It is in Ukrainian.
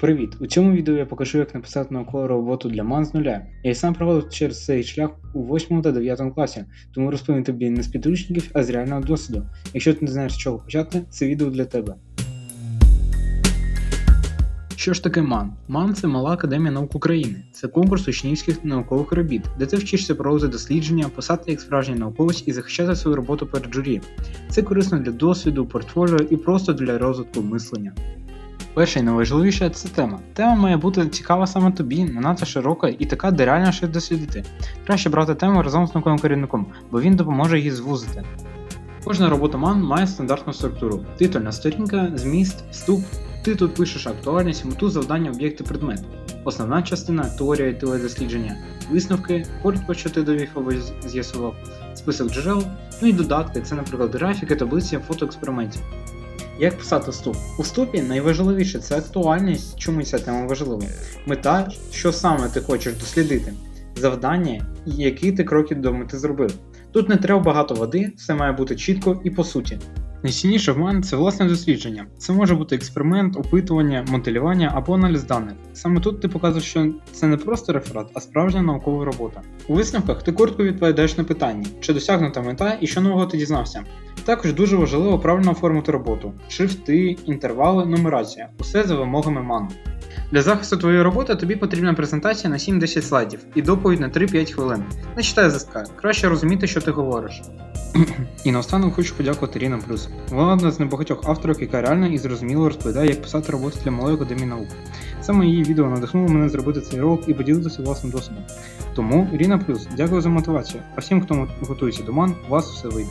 Привіт! У цьому відео я покажу, як написати наукову роботу для МАН з нуля. Я й сам проходив через цей шлях у 8 та 9 класі, тому розповім тобі не з підручників, а з реального досвіду. Якщо ти не знаєш з чого почати, це відео для тебе. Що ж таке МАН? МАН це Мала Академія наук України. Це конкурс учнівських наукових робіт, де ти вчишся проводити дослідження, писати як справжній науковець і захищати свою роботу перед журі. Це корисно для досвіду, портфоліо і просто для розвитку мислення. Перше і найважливіше це тема. Тема має бути цікава саме тобі, не надто широка і така, де реально щось дослідити. Краще брати тему разом з науковим керівником, бо він допоможе її звузити. Кожна робота МАН має стандартну структуру: титульна сторінка, зміст, вступ. Ти тут пишеш актуальність, мету завдання, об'єкти, предмет. Основна частина теорія і теорія дослідження, висновки, коротко, що ти довів з'ясував, список джерел, ну і додатки, це, наприклад, графіки, таблиці, фото експериментів. Як писати вступ? У вступі найважливіше це актуальність, чому ця тема важлива. Мета, що саме ти хочеш дослідити, завдання, і які ти кроки до мети зробив. Тут не треба багато води, все має бути чітко і по суті. Найцінніше в мене це власне дослідження. Це може бути експеримент, опитування, моделювання або аналіз даних. Саме тут ти показуєш, що це не просто реферат, а справжня наукова робота. У висновках ти коротко відповідаєш на питання, чи досягнута мета і що нового ти дізнався. Також дуже важливо правильно оформити роботу: шрифти, інтервали, нумерація усе за вимогами МАН. Для захисту твоєї роботи тобі потрібна презентація на 7-10 слайдів і доповідь на 3-5 хвилин. Не читай ЗСК, краще розуміти, що ти говориш. і наостанок хочу подякувати Ріна Плюс. Вона одна з небагатьох авторів, яка реально і зрозуміло розповідає, як писати роботу для малої академії наук. Саме її відео надихнуло мене зробити цей ролик і поділитися власним досвідом. Тому Ріна Плюс, дякую за мотивацію. А всім, хто готується до ман, у вас все вийде.